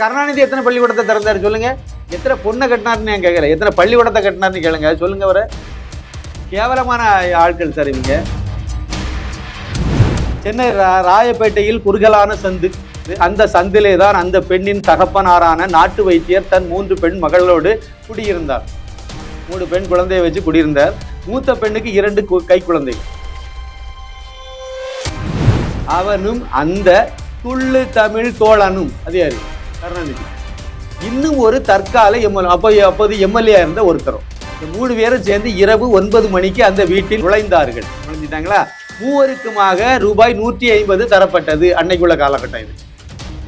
கருணாநிதி எத்தனை பள்ளிக்கூடத்தை திறந்தாரு சொல்லுங்க. எத்தனை பொண்ணை கட்டினாருன்னு நான் கேட்கல எத்தனை பள்ளிக்கூடத்தை கட்டினாருன்னு கேளுங்க. சொல்லுங்க வர கேவலமான ஆட்கள் சார் இவங்க. சென்னை ரா- ராயப்பேட்டையில் குறுகலான சந்து. அந்த சந்திலே தான் அந்த பெண்ணின் தகப்பனாரான நாட்டு வைத்தியர் தன் மூன்று பெண் மகளோடு குடியிருந்தார். மூணு பெண் குழந்தையை வச்சு குடியிருந்தார். மூத்த பெண்ணுக்கு இரண்டு கு- கை குழந்தை. அவனும் அந்த துள்ளு தமிழ் தோழனும். அது யாரு? கருணாநிதி இன்னும் ஒரு தற்கால எம்எல் அப்போ அப்போது எம்எல்ஏ இருந்த ஒருத்தரும். இந்த மூணு பேரும் சேர்ந்து இரவு ஒன்பது மணிக்கு அந்த வீட்டில் நுழைந்தார்கள். நுழைஞ்சிட்டாங்களா? மூவருக்குமாக ரூபாய் நூற்றி ஐம்பது தரப்பட்டது அன்னைக்குள்ள காலகட்டம் இது.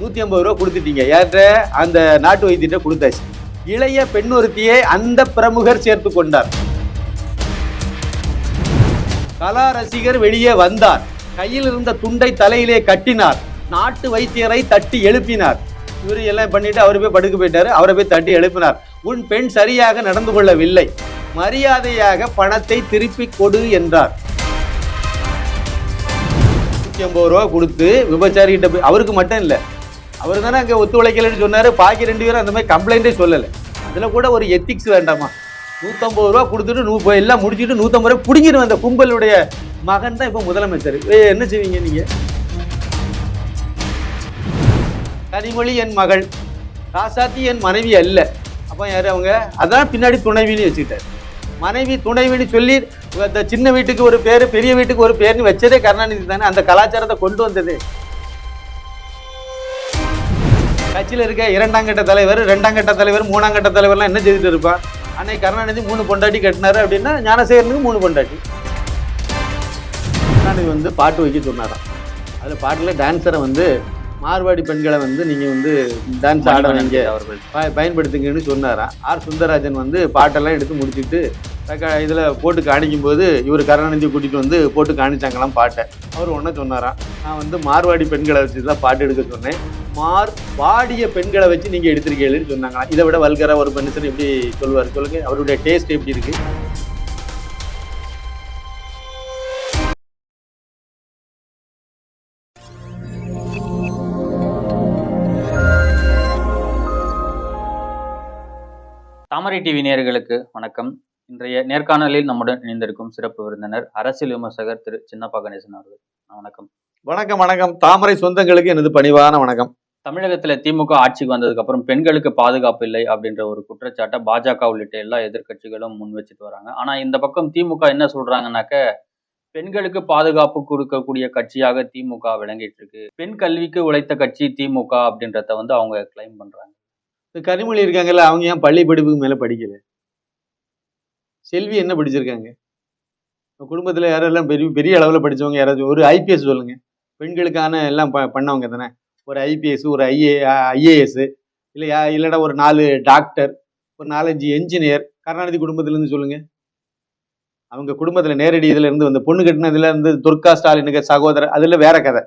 நூற்றி ஐம்பது ரூபா கொடுத்துட்டீங்க. யார்கிட்ட? அந்த நாட்டு வைத்தியிட்ட கொடுத்தாச்சு. இளைய பெண் ஒருத்தியை அந்த பிரமுகர் சேர்த்து கொண்டார். கலா ரசிகர் வெளியே வந்தார். கையில் இருந்த துண்டை தலையிலே கட்டினார். நாட்டு வைத்தியரை தட்டி எழுப்பினார். இவரு எல்லாம் பண்ணிட்டு அவர் போய் படுக்க போயிட்டாரு. அவரை போய் தட்டி எழுப்பினார். உன் பெண் சரியாக நடந்து கொள்ளவில்லை. மரியாதையாக பணத்தை திருப்பி கொடு என்றார். நூற்றி ஐம்பது ரூபா கொடுத்து விபச்சாரிகிட்ட போய் அவருக்கு மட்டும் இல்லை. அவர் தானே அங்கே ஒத்துழைக்கலைன்னு சொன்னார். பாக்கி ரெண்டு பேரும் அந்த மாதிரி கம்ப்ளைண்ட்டே சொல்லலை. அதில் கூட ஒரு எத்திக்ஸ் வேண்டாமா? நூற்றம்பது ரூபா கொடுத்துட்டு நூ எல்லாம் முடிச்சுட்டு நூற்றம்பது ரூபா பிடிங்கிடுவேன் அந்த கும்பலுடைய மகன் தான் இப்போ முதலமைச்சர். என்ன செய்வீங்க நீங்கள் கனிமொழி என் மகள். ராசாத்தி என் மனைவி அல்ல. அப்போ யார் அவங்க? அதான் பின்னாடி துணைவின்னு வச்சுக்கிட்டார். மனைவி துணைவின்னு சொல்லி இந்த சின்ன வீட்டுக்கு ஒரு பேர் பெரிய வீட்டுக்கு ஒரு பேர்னு வச்சதே கருணாநிதி தானே. அந்த கலாச்சாரத்தை கொண்டு வந்தது. கட்சியில் இருக்க இரண்டாம் கட்ட தலைவர் ரெண்டாம் கட்ட தலைவர் மூணாம் கட்ட தலைவர்லாம் என்ன செய்துட்டு இருப்பான் அன்னைக்கு கருணாநிதி மூணு பொண்டாட்டி கட்டினாரு அப்படின்னா ஞானசேகரனுக்கு மூணு பொண்டாட்டி. கருணாநிதி வந்து பாட்டு வைக்க சொன்னாராம். அதில் பாட்டில் டான்ஸரை வந்து மார்வாடி பெண்களை வந்து நீங்கள் வந்து டான்ஸ் ஆட வைங்க அவர்கள். ப- பயன்படுத்துங்கன்னு சொன்னாராம் ஆர் சுந்தரராஜன் வந்து பாட்டெல்லாம் எடுத்து முடிச்சுட்டு இதில் போட்டு காணிக்கும் போது இவர் கருணாநிதி கூட்டிகிட்டு வந்து போட்டு காணிச்சாங்களாம் பாட்டை. அவர் ஒன்றை சொன்னாராம் நான் வந்து மார்வாடி பெண்களை வச்சு தான் பாட்டு எடுக்க சொன்னேன். மார் வாடிய பெண்களை வச்சு நீங்கள் எடுத்திருக்கீங்கன்னு சொன்னாங்களாம். இதை விட வல்கரா ஒரு மனுஷன் எப்படி சொல்லுவார்? சொல்லுங்க. அவருடைய டேஸ்ட் எப்படி இருக்கு? தாமரை டிவி நேயர்களுக்கு வணக்கம். இன்றைய நேர்காணலில் நம்முடன் இணைந்திருக்கும் சிறப்பு விருந்தினர் அரசியல் விமர்சகர் திரு சின்னப்பா கணேசன் அவர்கள். வணக்கம். வணக்கம் வணக்கம். தாமரை சொந்தங்களுக்கு எனது பணிவான வணக்கம். தமிழகத்துல திமுக ஆட்சிக்கு வந்ததுக்கு அப்புறம் பெண்களுக்கு பாதுகாப்பு இல்லை அப்படின்ற ஒரு குற்றச்சாட்டை பாஜக உள்ளிட்ட எல்லா எதிர்க்கட்சிகளும் முன் வச்சுட்டு வராங்க. ஆனா இந்த பக்கம் திமுக என்ன சொல்றாங்கன்னாக்க பெண்களுக்கு பாதுகாப்பு கொடுக்கக்கூடிய கட்சியாக திமுக விளங்கிட்டு இருக்கு. பெண் கல்விக்கு உழைத்த கட்சி திமுக அப்படின்றத வந்து அவங்க கிளைம் பண்றாங்க. இந்த கனிமொழி இருக்காங்கல்ல அவங்க ஏன் பள்ளி படிப்புக்கு மேலே படிக்கல? செல்வி என்ன படிச்சிருக்காங்க? குடும்பத்தில் யாரெல்லாம் பெரிய பெரிய அளவில் படித்தவங்க யாராச்சும் ஒரு ஐபிஎஸ் சொல்லுங்க. பெண்களுக்கான எல்லாம் ப பண்ணவங்க தானே? ஒரு ஐபிஎஸ் ஒரு ஐஏ ஐஏஎஸ் இல்லையா இல்லைடா ஒரு நாலு டாக்டர் ஒரு நாலஞ்சு என்ஜினியர் கருணாநிதி குடும்பத்திலேருந்து சொல்லுங்க. அவங்க குடும்பத்தில் நேரடி இதில் இருந்து வந்த பொண்ணு கட்டினதுல இருந்து துர்கா ஸ்டாலினுக்கு சகோதரர் அதில் வேற கதை.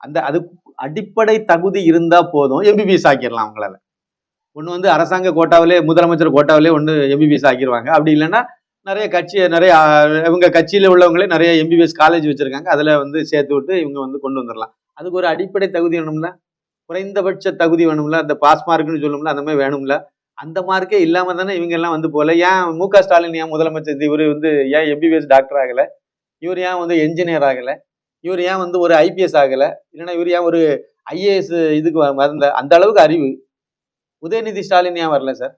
அந்த அது அடிப்படை தகுதி இருந்தால் போதும் எம்பிபிஎஸ் ஆக்கிடலாம் அவங்களால. ஒன்று வந்து அரசாங்க கோட்டாவிலே முதலமைச்சர் கோட்டாவிலே ஒன்று எம்பிபிஎஸ் ஆக்கிடுவாங்க அப்படி இல்லைன்னா நிறைய கட்சி நிறைய இவங்க கட்சியில் உள்ளவங்களே நிறைய எம்பிபிஎஸ் காலேஜ் வச்சுருக்காங்க. அதில் வந்து சேர்த்து விட்டு இவங்க வந்து கொண்டு வந்துடலாம் அதுக்கு ஒரு அடிப்படை தகுதி வேணும்ல? குறைந்தபட்ச தகுதி வேணும்ல? அந்த பாஸ் மார்க்குன்னு சொல்லும்ல அந்த மாதிரி வேணும்ல? அந்த மார்க்கே இல்லாமல் தானே இவங்க எல்லாம் வந்து போகல. ஏன் மு க ஸ்டாலின் ஏன் முதலமைச்சர்? இவர் வந்து ஏன் எம்பிபிஎஸ் டாக்டர் ஆகலை? இவர் ஏன் வந்து என்ஜினியர் ஆகலை? இவர் ஏன் வந்து ஒரு ஐபிஎஸ் ஆகலை? இல்லைன்னா இவர் ஏன் ஒரு ஐஏஎஸ் இதுக்கு வ- வந்த அந்த அளவுக்கு அறிவு உதயநிதி ஸ்டாலின் ஏன் வரல சார்?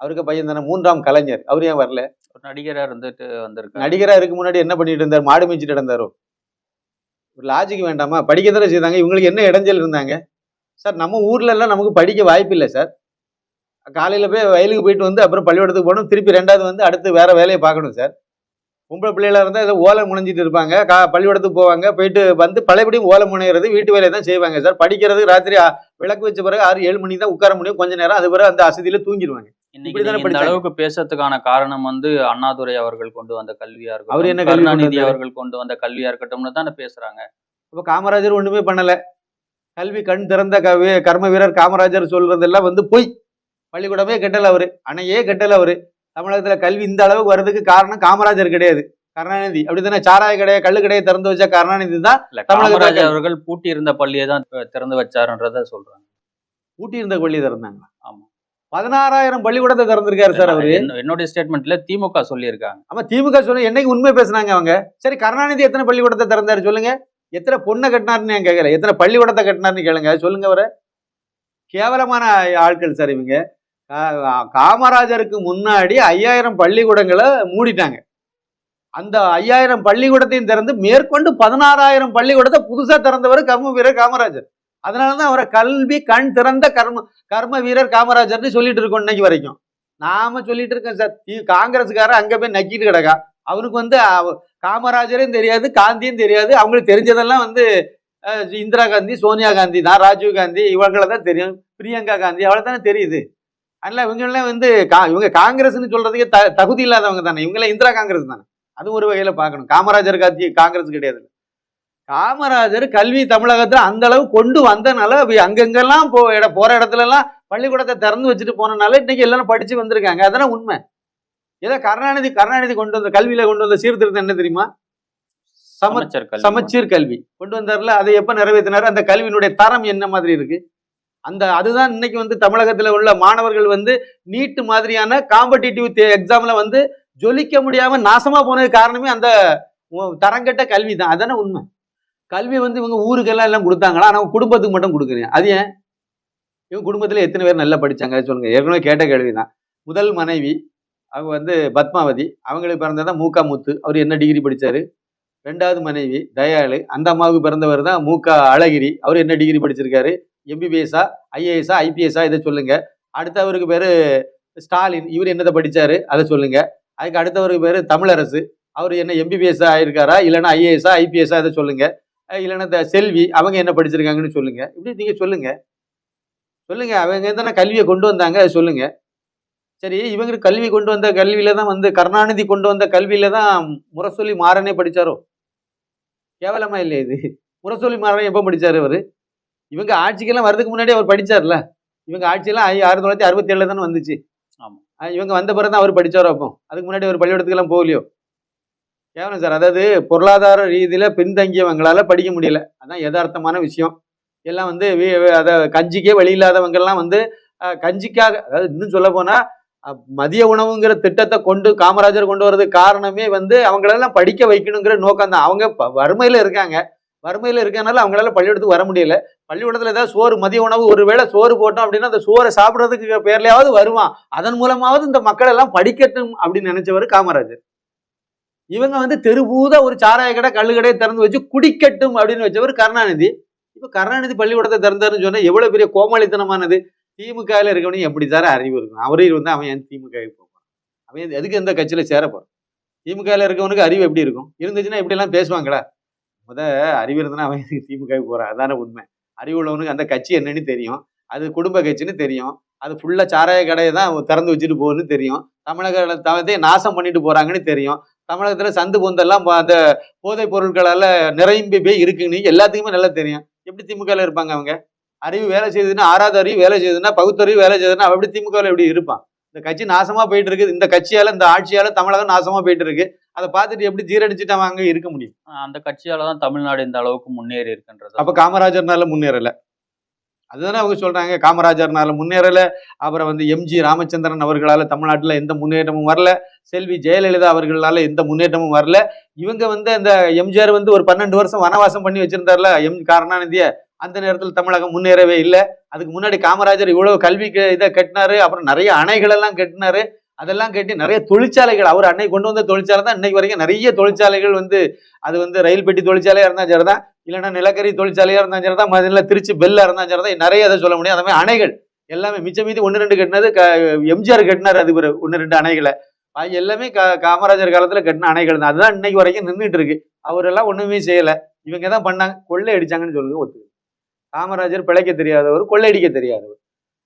அவருக்கு பையன் தானே மூன்றாம் கலைஞர். அவர் ஏன் வரல? ஒரு நடிகரா இருந்துட்டு வந்திருக்காங்க நடிகரா இருக்கு முன்னாடி என்ன பண்ணிட்டு இருந்தார்? மாடு மேய்ச்சிட்டு இருந்தாரோ? ஒரு லாஜிக் வேண்டாமா? படிக்க தானே செய்தாங்க. இவங்களுக்கு என்ன இடைஞ்சல் இருந்தாங்க? சார் நம்ம ஊர்ல எல்லாம் நமக்கு படிக்க வாய்ப்பு இல்லை சார். காலையில போய் வயலுக்கு போயிட்டு வந்து அப்புறம் பள்ளிக்கூடத்துக்கு போகணும். திருப்பி ரெண்டாவது வந்து அடுத்து வேற வேலையை பார்க்கணும் சார். பொம்பளை பிள்ளைகளா இருந்தால் ஏதோ ஓலை முனைஞ்சிட்டு இருப்பாங்க. கா பள்ளிக்கூடத்துக்கு போவாங்க. போயிட்டு வந்து பழையபடியும் ஓலை முனைகிறது வீட்டு வேலையை தான் செய்வாங்க சார். படிக்கிறது ராத்திரி விளக்கு வச்ச பிறகு ஆறு ஏழு மணிக்கு தான் உட்கார முடியும். கொஞ்ச நேரம். அது பிறகு அந்த அசதியில தூங்கிடுவாங்க இந்த. அளவுக்கு பேசுறதுக்கான காரணம் வந்து அண்ணாதுரை அவர்கள் கொண்டு வந்த கல்வியா அவர் இருக்கட்டும் என்ன கருணாநிதி? அவர்கள் கொண்டு வந்த கல்வியா இருக்கட்டும்னு தானே பேசுறாங்க. இப்போ காமராஜர் ஒண்ணுமே பண்ணல. கல்வி கண் திறந்த கவி கர்ம வீரர் காமராஜர் சொல்றதெல்லாம் வந்து பொய். பள்ளிக்கூடமே கட்டல அவரு. அணையே கட்டல அவரு. தமிழகத்துல கல்வி இந்த அளவுக்கு வர்றதுக்கு காரணம் காமராஜர் கிடையாது. கருணாநிதி. அப்படித்தானே? சாராய கடையை கள்ளு கடையை திறந்து வச்ச கருணாநிதி தான் கல்வி- அவர்கள் பூட்டி இருந்த பள்ளியை தான் திறந்து வச்சாருன்றத சொல்றாங்க. பூட்டி இருந்த பள்ளி திறந்தாங்க ஆமா. பதினாறாயிரம் பள்ளிக்கூடத்தை திறந்திருக்காரு சார் அவரு. என்ன- என்னுடைய ஸ்டேட்மெண்ட்ல திமுக சொல்லியிருக்காங்க. ஆமா திமுக சொன்ன என்னைக்கு உண்மை பேசுனாங்க அவங்க? சரி கருணாநிதி எத்தனை பள்ளிக்கூடத்தை திறந்தாரு சொல்லுங்க. எத்தனை பொண்ணை கட்டினாருன்னு நான் கேட்கல எத்தனை பள்ளிக்கூடத்தை கட்டினாருன்னு கேளுங்க. சொல்லுங்க அவரை. கேவலமான ஆட்கள் சார் இவங்க. காமராஜருக்கு முன்னாடி ஐயாயிரம் பள்ளிக்கூடங்களை மூடிட்டாங்க. அந்த ஐயாயிரம் பள்ளிக்கூடத்தையும் திறந்து மேற்கொண்டு பதினாறாயிரம் பள்ளிக்கூடத்தை புதுசா திறந்தவர் கர்ம வீரர் காமராஜர். அதனாலதான் அவரை கல்வி கண் திறந்த கர்ம கர்ம வீரர் காமராஜர்னு சொல்லிட்டு இருக்கோம் இன்னைக்கு வரைக்கும். நாம சொல்லிட்டு இருக்கோம் சார். தி- காங்கிரஸ்காரன் அங்க போய் நக்கிட்டு கிடக்கா. அவனுக்கு வந்து காமராஜரையும் தெரியாது காந்தியும் தெரியாது. அவங்களுக்கு தெரிஞ்சதெல்லாம் வந்து இந்திரா காந்தி சோனியா காந்தி தான் ராஜீவ் காந்தி இவங்களை தான் தெரியும். பிரியங்கா காந்தி அவளை தானே தெரியுது. அதனால இவங்கெல்லாம் வந்து கா- இவங்க காங்கிரஸ்னு சொல்றதுக்கு த தகுதி இல்லாதவங்க தானே. இவங்கெல்லாம் இந்திரா காங்கிரஸ் தானே. அது ஒரு வகையில பார்க்கணும். காமராஜர் காந்தி காங்கிரஸ் கிடையாது. காமராஜர் கல்வி தமிழகத்துல அந்த அளவு கொண்டு வந்தனால அங்கங்கெல்லாம் போ இட போற இடத்துல எல்லாம் பள்ளிக்கூடத்தை திறந்து வச்சுட்டு போனனால இன்னைக்கு எல்லாரும் படிச்சு வந்திருக்காங்க. அதெல்லாம் உண்மை. ஏதோ கருணாநிதி கருணாநிதி கொண்டு வந்த கல்வியில கொண்டு வந்த சீர்திருத்தம் என்ன தெரியுமா? சம அமைச்சர் கல்வி. சமச்சீர் கல்வி. கொண்டு வந்தார்ல அதை எப்ப நிறைவேற்றினாரு அந்த கல்வியினுடைய தரம் என்ன மாதிரி இருக்கு? அந்த அதுதான் இன்னைக்கு வந்து தமிழகத்தில் உள்ள மாணவர்கள் வந்து நீட்டு மாதிரியான காம்படிட்டிவ் எக்ஸாம்ல வந்து ஜொலிக்க முடியாம நாசமா போனது காரணமே அந்த தரங்கட்ட கல்வி தான். அதானே உண்மை? கல்வி வந்து இவங்க ஊருக்கெல்லாம் எல்லாம் கொடுத்தாங்களா? ஆனால் குடும்பத்துக்கு மட்டும் கொடுக்குறீங்க அது ஏன்? இவங்க குடும்பத்தில் எத்தனை பேர் நல்லா படிச்சாங்க? சொல்லுங்கள் சொல்லுங்க. ஏற்கனவே கேட்ட கேள்விதான் முதல் மனைவி அவங்க வந்து பத்மாவதி. அவங்களுக்கு பிறந்ததான் மூக்கா முத்து. அவர் என்ன டிகிரி படித்தார் ரெண்டாவது மனைவி தயாளு. அந்த அம்மாவுக்கு பிறந்தவர் தான் மூக்கா அழகிரி. அவர் என்ன டிகிரி படிச்சிருக்காரு? எம்பிபிஎஸ்ஸா ஐஏஎஸ்ஸா ஐபிஎஸ்ஸா இதை சொல்லுங்க. அடுத்தவருக்கு பேர் ஸ்டாலின். இவர் என்னதை படித்தார் அதை சொல்லுங்க. அதுக்கு அடுத்தவருக்கு பேர் தமிழரசு. அவர் என்ன எம்பிபிஎஸ்ஸா ஆயிருக்காரா இல்லைன்னா ஐஏஎஸ்ஸா ஐபிஎஸ்ஸா இதை சொல்லுங்க. இல்லைன்னா இந்த செல்வி அவங்க என்ன படிச்சிருக்காங்கன்னு சொல்லுங்க. இப்படி நீங்கள் சொல்லுங்க. சொல்லுங்க. அவங்க தானே கல்வியை கொண்டு வந்தாங்க அதை சொல்லுங்க. சரி இவங்க கல்வி கொண்டு வந்த கல்வியில தான் வந்து கருணாநிதி கொண்டு வந்த கல்வியில தான் முரசொலி மாறனே படித்தாரோ கேவலமா இல்லை இது? முரசொலி மாறன் எப்போ படித்தார் அவர்? இவங்க ஆட்சிக்கெல்லாம் வரதுக்கு முன்னாடி அவர் படிச்சார்ல. இவங்க ஆட்சியெல்லாம் ஆயி- ஆயிரத்தி தொள்ளாயிரத்தி அறுபத்தி ஏழுல தானே வந்துச்சு. ஆமா. ஆஹ் இவங்க வந்த பிறகு தான் அவர் படிச்சாரோ அப்போ. அதுக்கு முன்னாடி அவர் பள்ளிக்கூடத்துக்கெல்லாம் போகலையோ. கேவலம் சார். அதாவது பொருளாதார ரீதியில பின்தங்கியவங்களால படிக்க முடியல. அதான் யதார்த்தமான விஷயம். எல்லாம் வந்து அத கஞ்சிக்கே வழி இல்லாதவங்க எல்லாம் வந்து கஞ்சிக்காக அதாவது இன்னும் சொல்ல போனா அஹ் மதிய உணவுங்கிற திட்டத்தை கொண்டு காமராஜர் கொண்டு வர்றதுக்கு காரணமே வந்து அவங்களெல்லாம் படிக்க வைக்கணுங்கிற நோக்கம் தான் அவங்க வறுமையில இருக்காங்க. வறுமையில் இருக்கனால அவங்களால பள்ளிக்கூடத்துக்கு வர முடியல. பள்ளிக்கூடத்தில் ஏதாவது சோறு மதிய உணவு ஒருவேளை சோறு போட்டோம் அப்படின்னா அந்த சோறை சாப்பிட்றதுக்கு பேர்லையாவது வருவான். அதன் மூலமாவது இந்த மக்கள் எல்லாம் படிக்கட்டும் அப்படின்னு நினைச்சவர் காமராஜர். இவங்க வந்து தெருபூத ஒரு சாராய கடை கள்ளு கடையை திறந்து வச்சு குடிக்கட்டும் அப்படின்னு வச்சவர் கருணாநிதி. இப்போ கருணாநிதி பள்ளிக்கூடத்தை திறந்தாருன்னு சொன்னால் எவ்வளோ பெரிய கோமாளித்தனமானது. திமுகவில் இருக்கவனையும் எப்படி சார் அறிவு இருக்கும்? அவரே வந்து அவன் ஏன் திமுக போவான் அவன் எதுக்கு எந்த கட்சியில் சேர போறான்? திமுகவில் இருக்கவனுக்கு அறிவு எப்படி இருக்கும்? இருந்துச்சுன்னா எப்படிலாம் பேசுவாங்களா? முத அறிவு இருந்தா அவன் திமுக போறான் அதான உண்மை. அறிவு உள்ளவனுக்கு அந்த கட்சி என்னன்னு தெரியும். அது குடும்ப கட்சின்னு தெரியும். அது ஃபுல்லா சாராய கடையை தான் திறந்து வச்சுட்டு போகுதுன்னு தெரியும். தமிழகத்தை நாசம் பண்ணிட்டு போறாங்கன்னு தெரியும். தமிழகத்துல சந்து பொந்தெல்லாம் அந்த போதைப் பொருட்களால நிரம்பி போய் இருக்குன்னு எல்லாத்துக்குமே நல்லா தெரியும். எப்படி திமுகல இருப்பாங்க அவங்க? அறிவு வேலை செய்யுதுன்னா ஆறாவது அறிவு வேலை செய்யுதுன்னா பகுத்தறிவு வேலை செய்யுதுன்னா அப்படி எப்படி திமுகவில் எப்படி இருப்பான் இந்த கட்சி நாசமா போயிட்டு இருக்கு இந்த கட்சியால இந்த ஆட்சியால தமிழகம் நாசமா போயிட்டு இருக்கு அதை பார்த்துட்டு எப்படி ஜீரடிச்சுட்டு அவன் அங்க இருக்க முடியும்? அந்த கட்சியால தான் தமிழ்நாடு இந்த அளவுக்கு முன்னேறி இருக்குன்றது. அப்ப காமராஜர்னால முன்னேறல. அதுதானே அவங்க சொல்றாங்க. காமராஜர்னால முன்னேறல. அப்புறம் வந்து எம்ஜி ராமச்சந்திரன் அவர்களால தமிழ்நாட்டுல எந்த முன்னேற்றமும் வரல. செல்வி ஜெயலலிதா அவர்களால எந்த முன்னேற்றமும் வரல. இவங்க வந்து அந்த எம்ஜிஆர் வந்து ஒரு பன்னெண்டு வருஷம் வனவாசம் பண்ணி வச்சிருந்தார்ல. எம் கருணாநிதிய அந்த நேரத்தில் தமிழகம் முன்னேறவே இல்லை. அதுக்கு முன்னாடி காமராஜர் இவ்வளவு க இதை கட்டினாரு அப்புறம் நிறைய அணைகள் எல்லாம் கட்டினாரு. அதெல்லாம் கட்டி நிறைய தொழிற்சாலைகள் அவர் அன்னை கொண்டு வந்த தொழிற்சாலை தான் இன்னைக்கு வரைக்கும் நிறைய தொழிற்சாலைகள் வந்து அது வந்து ரயில் பெட்டி தொழிற்சாலையா சரி சரிதான். இல்லைன்னா நிலக்கரி தொழிற்சாலையா சரி சரிதான். மதுரையில் திருச்சி பெல்லா சரி சரிதான். நிறைய அதை சொல்ல முடியும். அதே மாதிரி அணைகள் எல்லாமே மிச்சம் மீதி ஒன்று ரெண்டு கட்டினது க- எம்ஜிஆர் கட்டினார் அது ஒரு ஒன்று ரெண்டு அணைகளை. பாக்கி எல்லாமே கா காமராஜர் காலத்தில் கட்டின அணைகள் தான். அதுதான் இன்னைக்கு வரைக்கும் நின்றுட்டு இருக்கு. அவரெல்லாம் ஒன்றுமே செய்யலை. இவங்க தான் பண்ணாங்க. கொள்ளை அடிச்சாங்கன்னு சொல்லுங்க ஒத்துக்கு காமராஜர் பிழைக்க தெரியாதவர் கொள்ளையடிக்க தெரியாதவர்.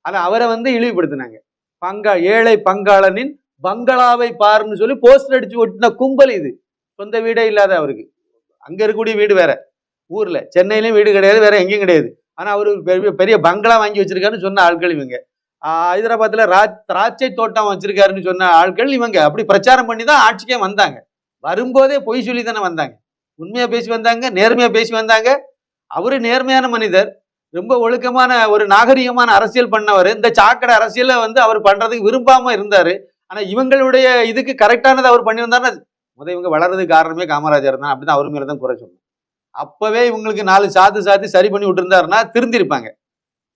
ஆனால் அவரை வந்து இழிவுபடுத்தினாங்க. பங்கா ஏழை பங்காளனின் பங்களாவை பாருன்னு சொல்லி போஸ்டர் அடிச்சு ஒட்டின கும்பல் இது. சொந்த வீடே இல்லாத அவருக்கு. அங்கே இருக்கக்கூடிய வீடு வேற. ஊரில். சென்னையிலையும் வீடு கிடையாது வேற எங்கேயும் கிடையாது. ஆனால் அவர் பெரிய பெரிய பங்களா வாங்கி வச்சிருக்காருன்னு சொன்ன ஆட்கள் இவங்க. ஹைதராபாத்தில் ரா திராட்சை தோட்டம் வச்சிருக்காருன்னு சொன்ன ஆட்கள் இவங்க. அப்படி பிரச்சாரம் பண்ணி தான் ஆட்சிக்கே வந்தாங்க. வரும்போதே பொய் சொல்லி தானே வந்தாங்க. உண்மையாக பேசி வந்தாங்க நேர்மையாக பேசி வந்தாங்க. அவரு நேர்மையான மனிதர். ரொம்ப ஒழுக்கமான ஒரு நாகரிகமான அரசியல் பண்ணவர். இந்த சாக்கடை அரசியலை வந்து அவர் பண்றதுக்கு விரும்பாம இருந்தாரு. ஆனா இவங்களுடைய இதுக்கு கரெக்டானது அவர் பண்ணியிருந்தாருன்னா முத இவங்க வளர்றதுக்கு காரணமே காமராஜர் தான். அப்படின்னு அவர் மேல தான் குறை சொல்லணும். அப்பவே இவங்களுக்கு நாலு சாத்து சாத்தி சரி பண்ணி விட்டுருந்தாருன்னா திருந்திருப்பாங்க.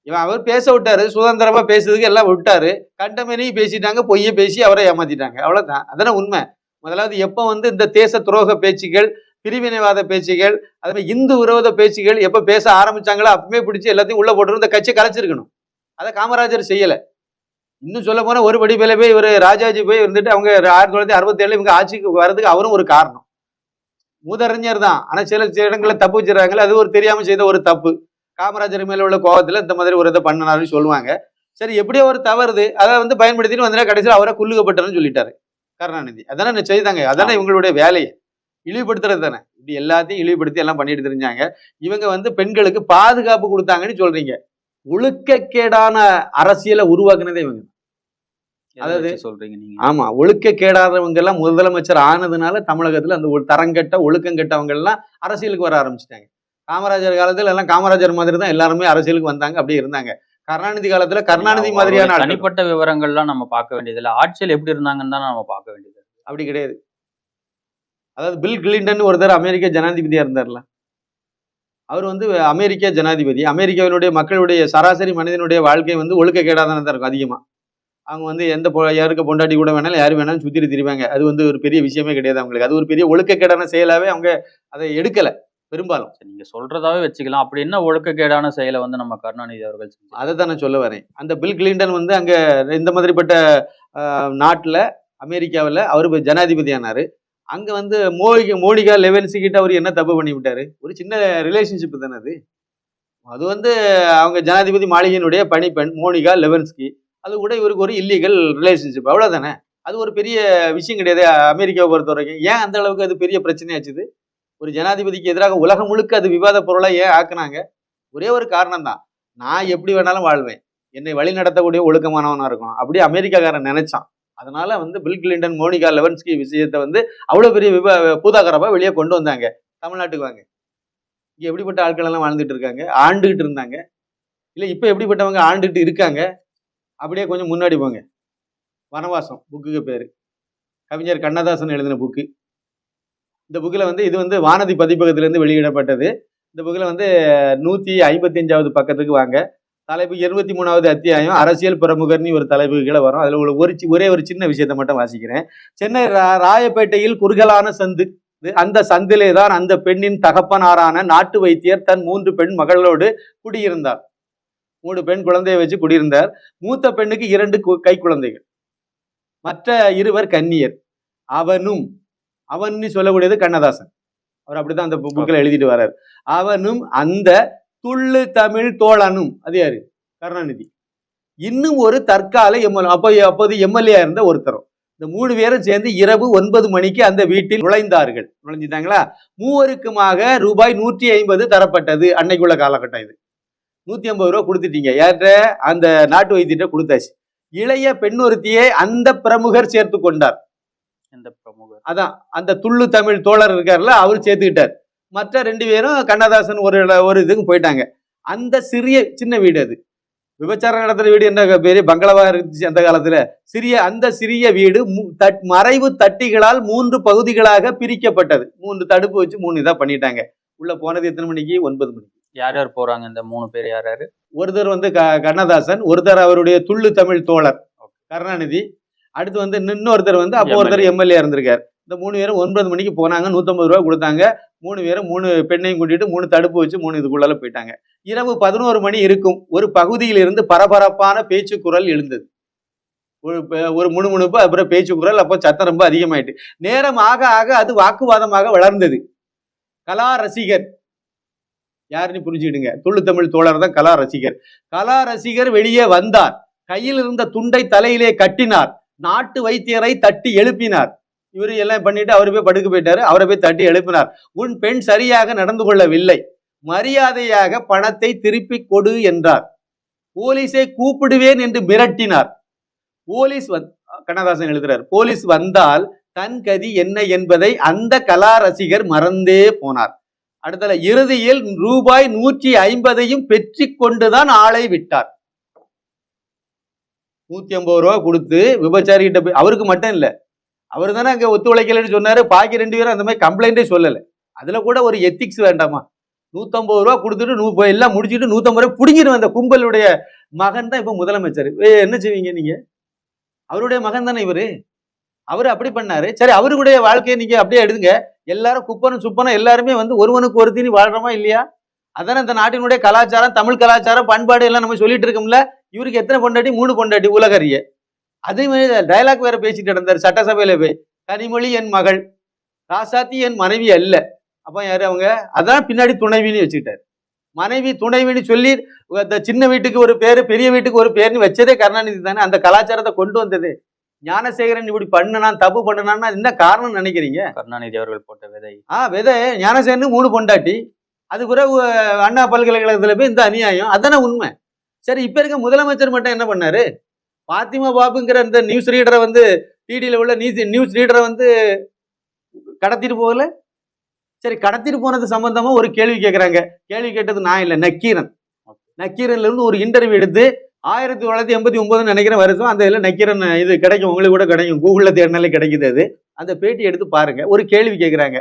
இவன் அவர் பேச விட்டாரு சுதந்திரமா பேசுறதுக்கு எல்லாம் விட்டாரு. கண்டமேனையும் பேசிட்டாங்க பொய்ய பேசி அவரை ஏமாத்திட்டாங்க. அவ்வளவுதான். அதானே உண்மை. முதலாவது எப்போ வந்து இந்த தேச துரோக பேச்சுகள் பிரிவினைவாத பேச்சுகள் அது இந்து விரோத பேச்சுகள் எப்போ பேச ஆரம்பிச்சாங்களோ அப்பவே பிடிச்சி எல்லாத்தையும் உள்ள போட்டு இந்த கட்சியை கலைச்சிருக்கணும். அதை காமராஜர் செய்யல. இன்னும் சொல்ல போனா ஒரு படி போய் இவர் ராஜாஜி போய் இருந்துட்டு அவங்க ஆயிரத்தி தொள்ளாயிரத்தி அறுபத்தேழு இவங்க ஆட்சிக்கு வர்றதுக்கு அவரும் ஒரு காரணம். மூதறிஞர் தான். ஆனால் சில சில இடங்களில் தப்பு வச்சிடறாங்களே அது ஒரு தெரியாமல் செய்த ஒரு தப்பு. காமராஜர் மேலே உள்ள கோபத்தில் இந்த மாதிரி ஒரு இதை பண்ணனாருன்னு சொல்லுவாங்க. சரி எப்படியோ ஒரு தவறுது. அதை வந்து பயன்படுத்திட்டு வந்தா கடைசியில் அவரை குள்ளுகப்பட்டன்னு சொல்லிட்டாரு கருணாநிதி. அதானே செய்தாங்க. அதானே இவங்களுடைய வேலையை. இழிவுபடுத்துறது தானே. இப்படி எல்லாத்தையும் இழிவுபடுத்தி எல்லாம் பண்ணிட்டு தெரிஞ்சாங்க. இவங்க வந்து பெண்களுக்கு பாதுகாப்பு கொடுத்தாங்கன்னு சொல்றீங்க. ஒழுக்கக்கேடான அரசியலை உருவாக்குனதே இவங்க அதாவது- சொல்றீங்க நீங்க? ஆமா ஒழுக்கக்கேடாதவங்க எல்லாம் முதலமைச்சர் ஆனதுனால தமிழகத்துல அந்த ஒரு தரங்கெட்ட ஒழுக்கங்கெட்டவங்க எல்லாம் அரசியலுக்கு வர ஆரம்பிச்சிட்டாங்க. காமராஜர் காலத்துல எல்லாம் காமராஜர் மாதிரி தான் எல்லாருமே அரசியலுக்கு வந்தாங்க அப்படியே இருந்தாங்க. கருணாநிதி காலத்துல கருணாநிதி மாதிரியான. தனிப்பட்ட விவரங்கள்லாம் நம்ம பார்க்க வேண்டியதில்லை. ஆட்சியில் எப்படி இருந்தாங்கன்னு தான் நம்ம பார்க்க வேண்டியது. அப்படி கிடையாது. அதாவது பில் கிளின்டன் ஒருத்தர் அமெரிக்க ஜனாதிபதியா இருந்தார்ல. அவர் வந்து அமெரிக்க ஜனாதிபதி. அமெரிக்காவினுடைய மக்களுடைய சராசரி மனிதனுடைய வாழ்க்கை வந்து ஒழுக்கக்கேடாதானே தான் இருக்கும் அதிகமா. அவங்க வந்து எந்த பொ- யாருக்கு பொண்டாட்டி கூட வேணாலும் யாரு வேணாலும் சுத்திட்டு திரிவாங்க. அது வந்து ஒரு பெரிய விஷயமே கிடையாது அவங்களுக்கு. அது ஒரு பெரிய ஒழுக்கக்கேடான செயலாவே அவங்க அதை எடுக்கல பெரும்பாலும். சரி, நீங்க சொல்றதாவே வச்சுக்கலாம். அப்படி என்ன ஒழுக்கக்கேடான செயலை வந்து நம்ம கருணாநிதி அவர்கள்? அதை தான் நான் சொல்ல வரேன். அந்த பில் கிளின்டன் வந்து அங்க இந்த மாதிரிப்பட்ட நாட்டுல அமெரிக்காவில் அவர் ஜனாதிபதி ஆனாரு அங்க வந்து மோடி மோடிகா லெவன்ஸு கிட்ட அவர் என்ன தப்பு பண்ணி விட்டாரு? ஒரு சின்ன ரிலேஷன்ஷிப் தானே அது. அது வந்து அவங்க ஜனாதிபதி மாளிகையினுடைய பணிப்பெண் மோனிகா லெவன்ஸ்கி. அது கூட இவருக்கு ஒரு இல்லீகல் ரிலேஷன்ஷிப் அவ்வளோதானே அது ஒரு பெரிய விஷயம் கிடையாது அமெரிக்காவை பொறுத்த வரைக்கும். ஏன் அந்த அளவுக்கு அது பெரிய பிரச்சனையாச்சுது ஒரு ஜனாதிபதிக்கு எதிராக உலகம் முழுக்க அது விவாத பொருளாக ஏன் ஆக்குனாங்க? ஒரே ஒரு காரணம் தான் நான் எப்படி வேணாலும் வாழ்வேன். என்னை வழி நடத்தக்கூடிய ஒழுக்கமானவனாக இருக்கணும். அப்படியே அமெரிக்காக்காரன் நினைச்சான். அதனால வந்து பில் கிளின்டன் மோனிகா லெவன்ஸ்கி விஷயத்தை வந்து அவ்வளோ பெரிய விவா பூதாகரமாக வெளியே கொண்டு வந்தாங்க. தமிழ்நாட்டுக்கு வாங்க. இங்கே எப்படிப்பட்ட ஆட்கள் எல்லாம் வாழ்ந்துட்டு இருக்காங்க? ஆண்டுகிட்டு இருந்தாங்க. இல்லை இப்போ எப்படிப்பட்டவங்க ஆண்டுகிட்டு இருக்காங்க? அப்படியே கொஞ்சம் முன்னாடி போங்க. வனவாசம் புக்குக்கு பேர். கவிஞர் கண்ணதாசன் எழுதின புக்கு. இந்த புக்கில் வந்து இது வந்து வானதி பதிப்பகத்திலேருந்து வெளியிடப்பட்டது. இந்த புக்கில் வந்து நூற்றி ஐம்பத்தி அஞ்சாவது பக்கத்துக்கு வாங்க. தலைப்பு இருபத்தி மூணாவது அத்தியாயம் அரசியல் பிரமுகர்னு ஒரு தலைப்பு கீழே வரும். அதில் ஒரு ஒரு ஒரே ஒரு சின்ன விஷயத்தை மட்டும் வாசிக்கிறேன். சென்னை ராயப்பேட்டையில் குறுகலான சந்து. அந்த சந்திலே தான் அந்த பெண்ணின் தகப்பனாரான நாட்டு வைத்தியர் தன் மூன்று பெண் மகளோடு குடியிருந்தார். மூணு பெண் குழந்தையை வச்சு குடியிருந்தார். மூத்த பெண்ணுக்கு இரண்டு கு- கை குழந்தைகள். மற்ற இருவர் கன்னியர். அவனும் அவன்னு சொல்லக்கூடியது கண்ணதாசன். அவர் அப்படிதான் அந்த புக்கில் எழுதிட்டு வர்றார். அவனும் அந்த துள்ளு தமிழ் தோழனும். அது யாரு? கருணாநிதி. இன்னும் ஒரு தற்கால எம்எல் அப்போ அப்போது எம்எல்ஏ இருந்த ஒருத்தரும். இந்த மூணு பேரும் சேர்ந்து இரவு ஒன்பது மணிக்கு அந்த வீட்டில் நுழைந்தார்கள். நுழைஞ்சிட்டாங்களா? மூவருக்குமாக ரூபாய் நூற்றி ஐம்பது தரப்பட்டது அன்னைக்குள்ள காலகட்டம் இது. நூத்தி ஐம்பது ரூபா கொடுத்துட்டீங்க. யார்கிட்ட? அந்த நாட்டு வைத்தியிட்ட கொடுத்தாச்சு. இளைய பெண்ணொருத்தியை அந்த பிரமுகர் சேர்த்து கொண்டார். எந்த பிரமுகர்? அதான் அந்த துள்ளு தமிழ் தோழர் இருக்கார்ல அவர் சேர்த்துக்கிட்டார். மற்ற ரெண்டு பேரும் கண்ணதாசன் ஒரு ஒரு இதுக்கு போயிட்டாங்க. அந்த சிறிய சின்ன வீடு அது. விபச்சாரம் நடத்துற வீடு என்ன பெரிய பங்களாவா இருந்துச்சு அந்த காலத்துல. சிறிய அந்த சிறிய வீடு தட்- மறைவு தட்டிகளால் மூன்று பகுதிகளாக பிரிக்கப்பட்டது. மூன்று தடுப்பு வச்சு மூணு இதா பண்ணிட்டாங்க. உள்ள போனது எத்தனை மணிக்கு? ஒன்பது மணிக்கு. யார் யார் போறாங்க? இந்த மூணு பேர் யார் யாரு? ஒருத்தர் வந்து க- கண்ணதாசன் ஒருத்தர் அவருடைய துள்ளு தமிழ் தோழர். கருணாநிதி. அடுத்து வந்து இன்னொருத்தர் வந்து அப்போ ஒருத்தர் எம்எல்ஏ இருந்திருக்கார். இந்த மூணு பேரும் ஒன்பது மணிக்கு போனாங்க நூற்றம்பது ரூபா கொடுத்தாங்க. மூணு பேரும் மூணு பெண்ணையும் கூட்டிட்டு மூணு தடுப்பு வச்சு மூணு இதுக்குள்ளால போயிட்டாங்க. இரவு பதினோரு மணி இருக்கும். ஒரு பகுதியில் இருந்து பரபரப்பான பேச்சு குரல் எழுந்தது. ஒரு ஒரு முணுமுணுப்பு அப்புறம் பேச்சு குரல் அப்போ சத்தம் ரொம்ப அதிகமாயிட்டு. நேரம் ஆக ஆக அது வாக்குவாதமாக வளர்ந்தது. கலா ரசிகர். யாருன்னு புரிஞ்சுக்கிடுங்க. துள்ளு தமிழ் தோழர் தான் கலா ரசிகர். கலா ரசிகர் வெளியே வந்தார். கையில் இருந்த துண்டை தலையிலே கட்டினார். நாட்டு வைத்தியரை தட்டி எழுப்பினார். இவரு எல்லாம் பண்ணிட்டு அவரு போய் படுக்க போயிட்டாரு. அவரை போய் தட்டி எழுப்பினார். உன் பெண் சரியாக நடந்து கொள்ளவில்லை. மரியாதையாக பணத்தை திருப்பி கொடு என்றார். போலீஸை கூப்பிடுவேன் என்று மிரட்டினார். போலீஸ் வந் கண்ணதாசன் எழுதுறார். போலீஸ் வந்தால் தன் கதி என்ன என்பதை அந்த கலா ரசிகர் மறந்தே போனார். அடுத்தல இறுதியில் ரூபாய் நூற்றி ஐம்பதையும் பெற்றி கொண்டுதான் ஆளை விட்டார். நூத்தி ஐம்பது ரூபா கொடுத்து விபச்சாரிகிட்ட போய் அவருக்கு மட்டும் இல்லை அவர் தானே அங்கே ஒத்துழைக்கலைன்னு சொன்னார். பாக்கி ரெண்டு பேரும் அந்த மாதிரி கம்ப்ளைண்டே சொல்லலை. அதுல கூட ஒரு எத்திக்ஸ் வேண்டாமா? நூத்தம்பது ரூபா கொடுத்துட்டு நூ எல்லாம் முடிச்சுட்டு நூற்றம்பது ரூபா பிடிங்கிட்டு வந்த கும்பலுடைய மகன் தான் இப்போ முதலமைச்சர். என்ன செய்வீங்க நீங்க? அவருடைய மகன் தானே இவரு? அவரு அப்படி பண்ணாரு. சரி அவருடைய வாழ்க்கையை நீங்க அப்படியே எடுங்க. எல்லாரும் குப்பனும் சுப்பனும் எல்லாருமே வந்து ஒருவனுக்கு ஒருத்தினி வாழ்கிறோமா இல்லையா? அதானே இந்த நாட்டினுடைய கலாச்சாரம் தமிழ் கலாச்சாரம் பண்பாடு எல்லாம் நம்ம சொல்லிட்டு இருக்கோம்ல. இவருக்கு எத்தனை பொண்டாட்டி? மூணு பொண்டாட்டி உலகறிய. அதே மாதிரி டைலாக் வேற பேசிட்டு இருந்தாரு சட்டசபையில போய் கனிமொழி என் மகள் ராசாத்தி என் மனைவி அல்ல. அப்ப யாரு அவங்க? அதான் பின்னாடி துணைவின்னு வச்சுக்கிட்டாரு. மனைவி துணைவின்னு சொல்லி இந்த சின்ன வீட்டுக்கு ஒரு பேரு பெரிய வீட்டுக்கு ஒரு பேர்னு வச்சதே கருணாநிதி தானே. அந்த கலாச்சாரத்தை கொண்டு வந்தது. ஞானசேகரன் இப்படி பண்ணுனான் தப்பு பண்ணுனான்னா என்ன காரணம் நினைக்கிறீங்க? கருணாநிதி அவர்கள் போட்ட விதை. ஆ விதை. ஞானசேகரன் மூணு பொண்டாட்டி. அது அஹ், அண்ணா பல்கலைக்கழகத்துல போய் இந்த அநியாயம். அதானே உண்மை. சரி இப்ப இருக்க முதலமைச்சர் மட்டும் என்ன பண்ணாரு? பாத்திமா பாபுங்கிற அந்த நியூஸ் ரீடரை வந்து டிடியில் உள்ள நியூஸ் நியூஸ் ரீடரை வந்து கடத்திட்டு போகல? சரி கடத்திட்டு போனது சம்பந்தமா ஒரு கேள்வி கேட்குறாங்க கேள்வி கேட்டது நான் இல்லை நக்கீரன். நக்கீரன்ல இருந்து ஒரு இன்டர்வியூ எடுத்து ஆயிரத்தி தொள்ளாயிரத்தி எண்பத்தி ஒன்பதுன்னு நினைக்கிறேன் வருஷம். அந்த இதில் நக்கீரன் இது கிடைக்கும் உங்களுக்கு கூட கிடைக்கும். கூகுளில் தேடினாலே கிடைக்குது அது. அந்த பேட்டி எடுத்து பாருங்க. ஒரு கேள்வி கேட்குறாங்க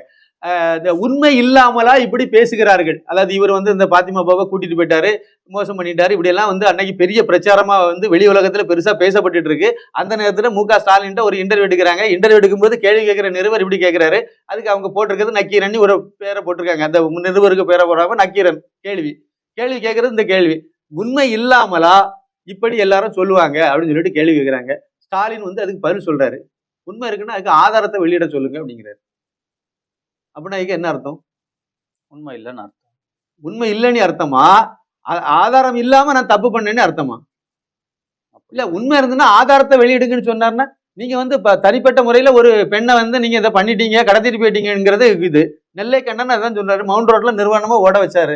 உண்மை இல்லாமலா இப்படி பேசுகிறார்கள். அதாவது இவர் வந்து இந்த பாத்திமா பாபா கூட்டிட்டு போயிட்டாரு மோசம் பண்ணிட்டாரு. இப்படியெல்லாம் வந்து அன்னைக்கு பெரிய பிரச்சாரமா வந்து வெளி உலகத்துல பெருசா பேசப்பட்டு இருக்கு. அந்த நேரத்துல மு க ஸ்டாலின் ஒரு இன்டர்வியூ எடுக்கிறாங்க. இன்டர்வியூ எடுக்கும்போது கேள்வி கேட்கிற நிருபர் இப்படி கேட்கிறாரு. அதுக்கு அவங்க போட்டிருக்கிறது நக்கீரன் ஒரு பேரை போட்டிருக்காங்க. அந்த நிருபருக்கு பேரை போடுறாங்க நக்கீரன். கேள்வி. கேள்வி கேட்கறது இந்த கேள்வி. உண்மை இல்லாமலா இப்படி எல்லாரும் சொல்லுவாங்க அப்படின்னு சொல்லிட்டு கேள்வி கேட்குறாங்க. ஸ்டாலின் வந்து அதுக்கு பதில் சொல்றாரு. உண்மை இருக்குன்னா அதுக்கு ஆதாரத்தை வெளியிட சொல்லுங்க அப்படிங்கிறாரு. அப்படின்னா என்ன அர்த்தம்? உண்மை இல்லைன்னு அர்த்தம். உண்மை இல்லைன்னு அர்த்தமா? ஆதாரம் இல்லாம நான் தப்பு பண்ணேன்னு அர்த்தமா? இல்ல உண்மை இருந்ததுன்னா ஆதாரத்தை வெளியிடுங்கன்னு சொன்னார்னா நீங்க வந்து இப்ப தனிப்பட்ட முறையில ஒரு பெண்ணை வந்து நீங்க இதை பண்ணிட்டீங்க கடத்திட்டு போயிட்டீங்கிறது இது. நெல்லை கண்ணன் அதான் சொல்றாரு மவுண்ட் ரோட்ல நிர்வாணமா ஓட வச்சாரு.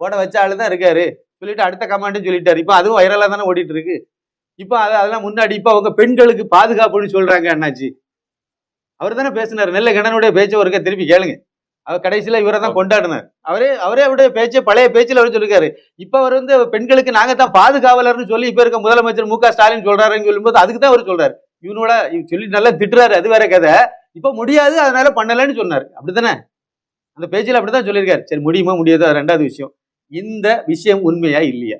ஓட வச்ச ஆளு தான் இருக்காரு. சொல்லிட்டு அடுத்த கமாண்டும் சொல்லிட்டாரு. இப்போ அதுவும் வைரலா தானே ஓடிட்டு இருக்கு இப்போ அது அதெல்லாம் முன்னாடி இப்போ அவங்க பெண்களுக்கு பாதுகாப்புன்னு சொல்றாங்க அண்ணாச்சி. அவர் தானே பேசினார். நெல்லை கண்ணனுடைய பேச்சை ஒருக்க திருப்பி கேளுங்க. அவர் கடைசியில இவரை தான் கொண்டாடினார் அவரே அவரே அவருடைய பேச்சை பழைய பேச்சில் அவர் சொல்லிருக்காரு இப்ப அவர் வந்து பெண்களுக்கு நாங்க தான் பாதுகாவலர்னு சொல்லி இப்ப இருக்க முதலமைச்சர் மு க ஸ்டாலின் சொல்றாருன்னு சொல்லும்போது அதுக்கு தான் அவர் சொல்றாரு. இவனோட இவன் சொல்லி நல்லா திட்டுறாரு அது வேற கதை. இப்ப முடியாது அதனால பண்ணலன்னு சொன்னாரு. அப்படித்தானே? அந்த பேச்சில் அப்படிதான் சொல்லியிருக்காரு. சரி முடியுமா? முடியாதோ? ரெண்டாவது விஷயம். இந்த விஷயம் உண்மையா இல்லையா?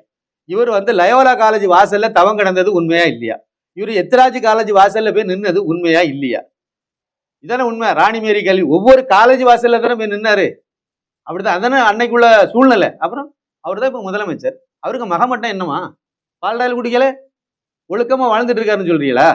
இவர் வந்து லயோலா காலேஜ் வாசல்ல தவம் கிடந்தது உண்மையா இல்லையா? இவர் எத்திராஜ் காலேஜ் வாசல்ல போய் நின்னது உண்மையா இல்லையா? இதானே உண்மை. ராணி மேரி கல்வி. ஒவ்வொரு காலேஜ் வாசல்ல தானே போய் நின்னாரு. அப்படிதான். அதானே அன்னைக்குள்ள சூழ்நிலை. அப்புறம் அவர் தான் இப்போ முதலமைச்சர். அவருக்கு மகமட்டம் என்னமா பால்டாயில் குடிக்கல? ஒழுக்கமாக வாழ்ந்துட்டு இருக்காருன்னு சொல்றீங்களா?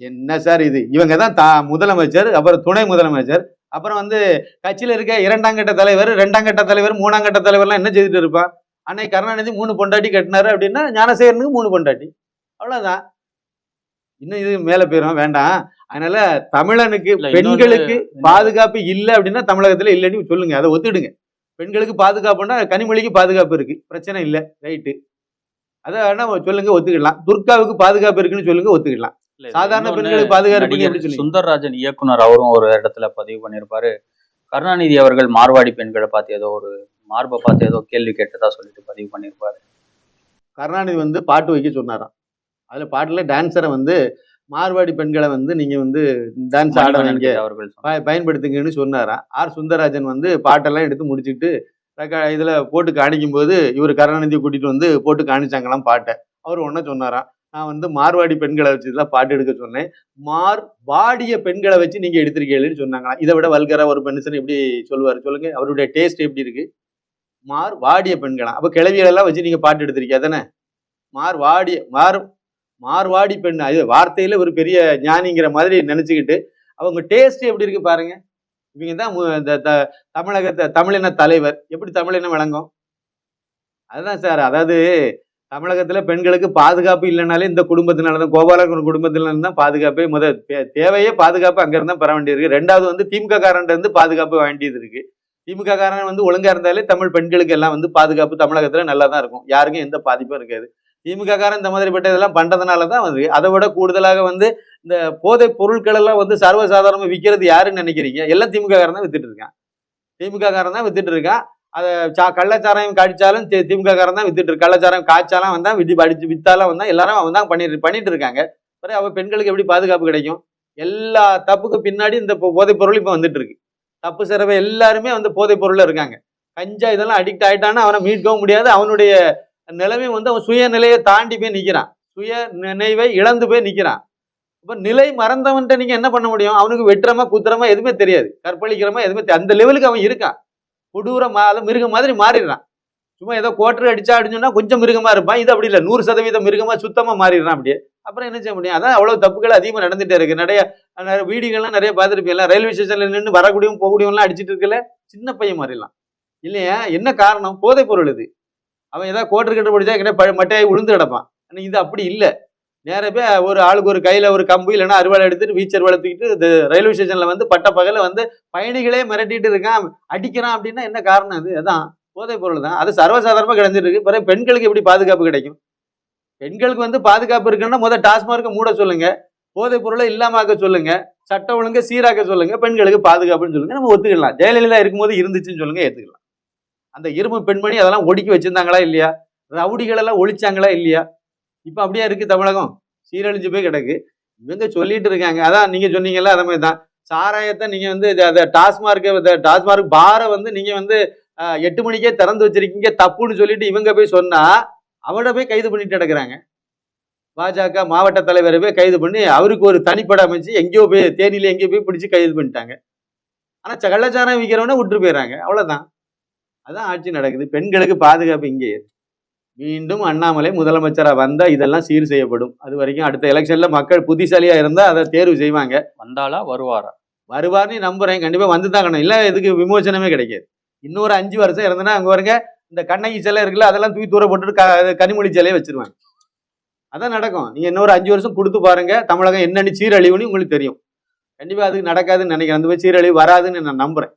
என்ன சார் இது? இவங்க தான் தா முதலமைச்சர் அப்புறம் துணை முதலமைச்சர் அப்புறம் வந்து கட்சியில் இருக்க இரண்டாம் கட்ட தலைவர் ரெண்டாம் கட்ட தலைவர் மூணாம் கட்ட தலைவர்லாம் என்ன செய்துட்டு இருப்பான் அன்னை கருணாநிதி மூணு பொண்டாட்டி கட்டினாரு அப்படின்னா ஞானசேகரனுக்கு மூணு பொண்டாட்டி. அவ்வளோதான் இன்னும் இது மேலே போயிடும் வேண்டாம். அதனால தமிழனுக்கு பெண்களுக்கு பாதுகாப்பு இல்லை அப்படின்னா தமிழகத்துல இல்லைன்னு சொல்லுங்க. அதை ஒத்துடுங்க. பெண்களுக்கு பாதுகாப்புன்னா கனிமொழிக்கு பாதுகாப்பு இருக்கு. பிரச்சனை இல்லை. ரைட்டு. அதை வேணா சொல்லுங்க ஒத்துக்கிடலாம். துர்காவுக்கு பாதுகாப்பு இருக்குன்னு சொல்லுங்க ஒத்துக்கிடலாம். சாதாரண பெண்களுக்கு பாதுகாப்பு சுந்தர்ராஜன் இயக்குனர் அவரும் ஒரு இடத்துல பதிவு பண்ணியிருப்பாரு. கருணாநிதி அவர்கள் மார்வாடி பெண்களை பார்த்து ஏதோ ஒரு மார்பை பார்த்து ஏதோ கேள்வி கேட்டதா சொல்லிட்டு பதிவு பண்ணியிருப்பாரு. கருணாநிதி வந்து பாட்டு வைக்க சொன்னாராம். அதுல பாட்டுல டான்ஸரை வந்து மார்வாடி பெண்களை வந்து நீங்க வந்து டான்ஸ் ஆட கிட்ட அவர்கள் பயன்படுத்துங்கன்னு சொன்னாராம் ஆர் சுந்தரராஜன் வந்து பாட்டெல்லாம் எடுத்து முடிச்சிட்டு இதுல போட்டு காணிக்கும் போது இவர் கருணாநிதியை கூட்டிட்டு வந்து போட்டு காணிச்சாங்களாம் பாட்டை. அவர் ஒன்ன சொன்னாராம் நான் வந்து மார்வாடி பெண்களை வச்சு தான் பாட்டு எடுக்க சொன்னேன். மார் வாடிய பெண்களை வச்சு நீங்க எடுத்திருக்கீங்கன்னு சொன்னாங்களாம். இதை விட வல்கரா ஒரு மனுஷன் எப்படி சொல்லுவார் சொல்லுங்க? அவருடைய டேஸ்ட் எப்படி இருக்கு? மார் வாடிய பெண்களா? அப்ப கிளவிகளெல்லாம் வச்சு நீங்க பாட்டு எடுத்திருக்கீங்க தானே மார் வாடிய மார் மார்வாடி பெண் இது வார்த்தையில ஒரு பெரிய ஞானிங்கிற மாதிரி நினைச்சுக்கிட்டு அவங்க டேஸ்ட் எப்படி இருக்கு பாருங்க. இவங்க தான் இந்த த- தமிழகத்தை தமிழின தலைவர். எப்படி தமிழினம் விளங்கும்? அதுதான் சார் அதாவது தமிழகத்துல பெண்களுக்கு பாதுகாப்பு இல்லைனாலே இந்த குடும்பத்தினால தான் கோபாலகர் குடும்பத்தினால தான் பாதுகாப்பே முத தே- தேவையே பாதுகாப்பு அங்க இருந்தா பெற வேண்டியிருக்கு. ரெண்டாவது வந்து திமுக காரன்ட்ட வந்து பாதுகாப்பு வேண்டியது இருக்கு. திமுக காரன் வந்து ஒழுங்கா இருந்தாலே தமிழ் பெண்களுக்கு எல்லாம் வந்து பாதுகாப்பு தமிழகத்துல நல்லா தான் இருக்கும். யாருக்கும் எந்த பாதிப்பும் இருக்காது. திமுக காரன் இந்த மாதிரிப்பட்ட இதெல்லாம் பண்ணுறதுனால தான் வந்து அதை விட கூடுதலாக வந்து இந்த போதை பொருட்கள் எல்லாம் வந்து சர்வசாதாரணமாக விற்கிறது யாருன்னு நினைக்கிறீங்க? எல்லாம் திமுக காரன் தான் வித்துட்டு இருக்கான். திமுக காரன் தான் வித்துட்டு இருக்கான். அதை சா கள்ளச்சாராயம் காய்ச்சாலும் தி- திமுக காரன் தான் வித்துட்டு கள்ளச்சாரம் கள்ளச்சாராயம் காய்ச்சாலாம் வந்தால் விட்டு அடிச்சு வித்தாலாம் வந்தால் எல்லாரும் அவன் தான் பண்ணிட்டு பண்ணிட்டு இருக்காங்க. பிறகு அவள் பெண்களுக்கு எப்படி பாதுகாப்பு கிடைக்கும்? எல்லா தப்புக்கு பின்னாடி இந்த போதைப் பொருள் இப்போ வந்துட்டு இருக்கு. தப்பு சிறவை எல்லாருமே வந்து போதைப் பொருளில் இருக்காங்க. கஞ்சா இதெல்லாம் அடிக்ட் ஆகிட்டான்னா அவனை மீட்கவும் முடியாது. அவனுடைய நிலைமை வந்து அவன் சுயநிலையை தாண்டி போய் நிற்கிறான் சுய நினைவை இழந்து போய் நிற்கிறான் இப்போ நிலை மறந்தவன்ட்ட நீங்கள் என்ன பண்ண முடியும்? அவனுக்கு வெட்டுறமா குத்துறமா எதுவுமே தெரியாது. கற்பழிக்கிறமா எதுவுமே தெ- அந்த லெவலுக்கு அவன் இருக்கான். கொடூரமா அது மிருகம் மாதிரி மாறிடுறான். சும்மா ஏதோ கோட்டர் அடிச்சா அடிச்சோன்னா கொஞ்சம் மிருகமாக இருப்பான். இது அப்படி இல்லை. நூறு சதவீதம் மிருகமாக சுத்தமாக மாறிடுறான் அப்படியே. அப்புறம் என்ன செய்ய முடியும்? அதான் அவ்வளோ தப்புகள் அதிகமாக நடந்துகிட்டே இருக்கு. நிறைய நிறைய வீடுகள்லாம் நிறைய பார்த்துருப்பீங்களா ரயில்வே ஸ்டேஷனில் நின்று வரக்கூடியவங்க போகக்கூடியவங்களாம் அடிச்சிட்டு இருக்கல. சின்ன பையன் மாறிடலாம். இல்லையா? என்ன காரணம்? போதைப் பொருள் இது. அவன் ஏதாவது கோட்டர் கட்டு படிச்சா எங்கன்னா ப- மட்டையாகி விழுந்து கிடப்பான். இது அப்படி இல்லை. நேர ஒரு ஆளுக்கு ஒரு கையில் ஒரு கம்பு இல்லைன்னா அறுவாள் எடுத்துட்டு வீச்சர் வளர்த்துக்கிட்டு இந்த ரயில்வே ஸ்டேஷனில் வந்து பட்ட பகலில் வந்து பயணிகளே மிரட்டிட்டு இருக்கான். அடிக்கிறான் அப்படின்னா என்ன காரணம் அது? அதான் போதைப் பொருள் தான். அது சர்வசாதாரணமா கிடந்துட்டு இருக்கு. பிறகு பெண்களுக்கு எப்படி பாதுகாப்பு கிடைக்கும்? பெண்களுக்கு வந்து பாதுகாப்பு இருக்குன்னா முதல் டாஸ்மார்க்கை மூட சொல்லுங்க. போதைப் பொருளை இல்லாமாக்க சொல்லுங்க. சட்டம் ஒழுங்கை சீராக்க சொல்லுங்க. பெண்களுக்கு பாதுகாப்புன்னு சொல்லுங்க. நம்ம ஒத்துக்கலாம் ஜெயலலிதா இருக்கும்போது இருந்துச்சுன்னு சொல்லுங்க ஏற்றுக்கலாம் அந்த இரும்பு பெண்மணி அதெல்லாம் ஒடுக்கி வச்சிருந்தாங்களா இல்லையா? ரவுடிகள் எல்லாம் ஒழிச்சாங்களா இல்லையா? இப்போ அப்படியே இருக்கு தமிழகம்? சீரழிஞ்சு போய் கிடக்கு. இவங்க சொல்லிட்டு இருக்காங்க. அதான் நீங்க சொன்னீங்கல்ல அதே மாதிரி தான். சாராயத்தை நீங்க வந்து அதை டாஸ்மார்க் டாஸ்மார்க் பாரை வந்து நீங்க வந்து எட்டு மணிக்கே திறந்து வச்சிருக்கீங்க தப்புன்னு சொல்லிட்டு இவங்க போய் சொன்னா அவட போய் கைது பண்ணிட்டு கிடக்குறாங்க பாஜக மாவட்ட தலைவரை போய் கைது பண்ணி அவருக்கு ஒரு தனிப்படை அமைச்சு எங்கேயோ போய் தேனியில எங்கேயோ போய் பிடிச்சி கைது பண்ணிட்டாங்க. ஆனா ச- கள்ளச்சாராயம் விற்கிறவன விட்டு போயிடுறாங்க அவ்வளவுதான். அதான் ஆட்சி நடக்குது. பெண்களுக்கு பாதுகாப்பு இங்கே. மீண்டும் அண்ணாமலை முதலமைச்சரா வந்தா இதெல்லாம் சீர் செய்யப்படும். அது வரைக்கும் அடுத்த எலெக்ஷன்ல மக்கள் புத்திசாலியா இருந்தா அதை தேர்வு செய்வாங்க. வந்தாலா வருவாரா? வருவார்னு நம்புறேன். கண்டிப்பா வந்து தான் காணும் இல்ல இதுக்கு விமோசனமே கிடைக்காது. இன்னொரு அஞ்சு வருஷம் இருந்தனா அங்க பாருங்க இந்த கண்ணகி சிலை இருக்குல்ல அதெல்லாம் தூக்கி தூர போட்டுட்டு க- கனிமொழி சிலையை வச்சிருவாங்க. அதான் நடக்கும். நீங்க இன்னொரு அஞ்சு வருஷம் கொடுத்து பாருங்க தமிழகம் என்னன்னு சீரழிவுன்னு உங்களுக்கு தெரியும். கண்டிப்பா அதுக்கு நடக்காதுன்னு நினைக்கிறேன். அந்த மாதிரி சீரழிவு வராதுன்னு நான் நம்புறேன்.